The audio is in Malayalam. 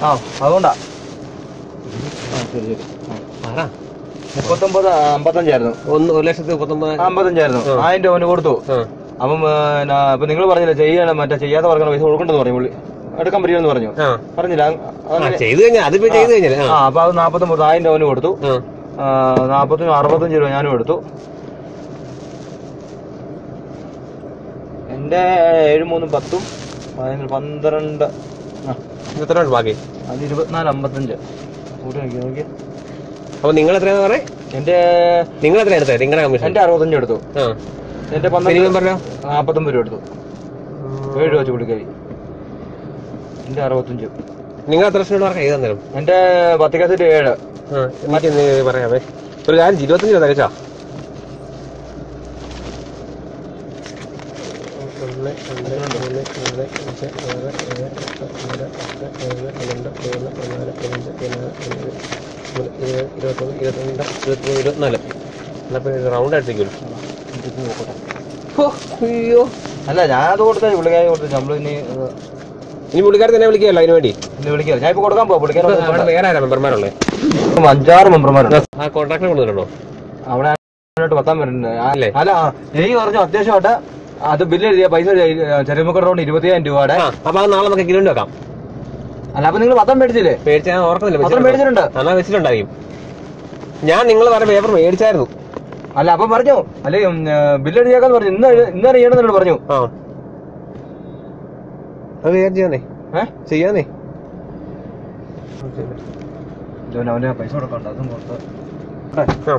ആ അതുകൊണ്ടാ. മുപ്പത്തൊമ്പത് അമ്പത്തഞ്ചായിരുന്നു. ഒന്ന് ഒരു ലക്ഷത്തി മുപ്പത്തൊമ്പത് അമ്പത്തഞ്ചായിരുന്നു. ആയിരം രൂപ അവന് കൊടുത്തു. അപ്പം അപ്പൊ നിങ്ങൾ പറഞ്ഞില്ല ചെയ്യണം മറ്റേ ചെയ്യാത്ത വർക്കാണ് പൈസ കൊടുക്കണ്ടെന്ന് പറഞ്ഞു പുള്ളി. എടുക്കാൻ പറ്റുമെന്ന് പറഞ്ഞു. പറഞ്ഞില്ല ആ, അങ്ങനെ ചെയ്തു കഴിഞ്ഞാൽ അതിപ്പോ ചെയ്തു കഴിഞ്ഞാൽ ആ. അപ്പൊ അത് നാപ്പത്തൊമ്പത് ആയിരം രൂപ അവന് കൊടുത്തു. നാപ്പത്തി അറുപത്തഞ്ച് രൂപ ഞാനും എടുത്തു. എന്റെ ഏഴ് മൂന്നും പത്തും പന്ത്രണ്ട് ആ. എത്ര ബാക്കി. അത് ഇരുപത്തിനാല് അമ്പത്തഞ്ച് നോക്കി അപ്പൊ നിങ്ങൾ എത്രയാന്ന് പറഞ്ഞേ? എന്റെ നിങ്ങൾ എത്ര എടുത്തേ? നിങ്ങളുടെ കമ്മീഷൻ എന്റെ അറുപത്തഞ്ച് എടുത്തു. എന്റെ പന്ത്രണ്ട് പറഞ്ഞോ? നാപ്പത്തൊമ്പത് രൂപ എടുത്തു. ഏഴ് രൂപ വെച്ച് കൊടുക്കായി. എന്റെ അറുപത്തഞ്ച്. നിങ്ങൾ എത്ര ലക്ഷം രൂപ ചെയ്തു തന്നേരം എന്റെ പത്തിക്കാസിന്റെ ഏഴ്. പറയാമേ. ഒരു കാര്യം ഇരുപത്തഞ്ച് രൂപ തികച്ചാ? ഒന്ന് രണ്ട് മൂന്ന് നാല് അഞ്ച് ആറ് ഏഴ് എട്ട് ഒമ്പത് പത്ത് പതിനൊന്ന് പന്ത്രണ്ട് പതിമൂന്ന് പതിനാല് പതിനഞ്ച് പതിനാറ് പതിനേഴ് ഇരുപത് ഇരുപത്തൊന്ന് ഇരുപത്തിരണ്ട് ഇരുപത്തിമൂന്ന് ഇരുപത്തിനാല്. എന്നാ പിന്നെ റൗണ്ട് ആയിട്ടിരിക്കും അയ്യോ. അല്ല ഞാനത് കൊടുത്താൽ പുള്ളിക്കാരി കൊടുത്തു നമ്മൾ ഇനി ഇനി പുള്ളിക്കാരെ തന്നെ വിളിക്കുകയല്ലോ അതിന് വേണ്ടി? ഇനി വിളിക്കാം ഞാൻ ഇപ്പൊ കൊടുക്കാൻ പോവാ. പുള്ളിക്കാരി വേറെ ആരാ മെമ്പർമാരുള്ളത് അഞ്ചാറ് മെമ്പർമാരുണ്ട്. ആ കോൺട്രാക്ടർ കൊടുത്തിട്ടുണ്ടോ അവിടെ പത്താൻ വരുന്നുണ്ട് അല്ലേ? എനിക്ക് പറഞ്ഞു അത്യാവശ്യമായിട്ട് അത് ബില്ല് എഴുതിയ പൈസ ചെറിയമുക്കർ റോഡ് ഇരുപത്തിയായിരം രൂപയുടെ അപ്പൊ അത് നാളെ നമുക്ക് എങ്കിലും വെക്കാം. അല്ല അപ്പൊ നിങ്ങൾ പത്രം മേടിച്ചില്ലേ? മേടിച്ച ഞാൻ ഓർക്കുന്നില്ല പത്രം? മേടിച്ചിട്ടുണ്ട്? എന്നാ വെച്ചിട്ടുണ്ടായിരിക്കും. ഞാൻ നിങ്ങൾ പറഞ്ഞ പേപ്പർ മേടിച്ചായിരുന്നു. അല്ല അപ്പൊ പറഞ്ഞു. അല്ലെ ബില്ല് എഴുതിയാക്കാന്ന് പറഞ്ഞു. ഇന്ന് ഇന്ന് ചെയ്യണമെന്നോട് പറഞ്ഞു. ആ. അത് ചെയ്യാന്നേ ചെയ്യാന്നേ അവന് പൈസ കൊടുക്കണ്ട അതും കൊടുത്ത്. ആ.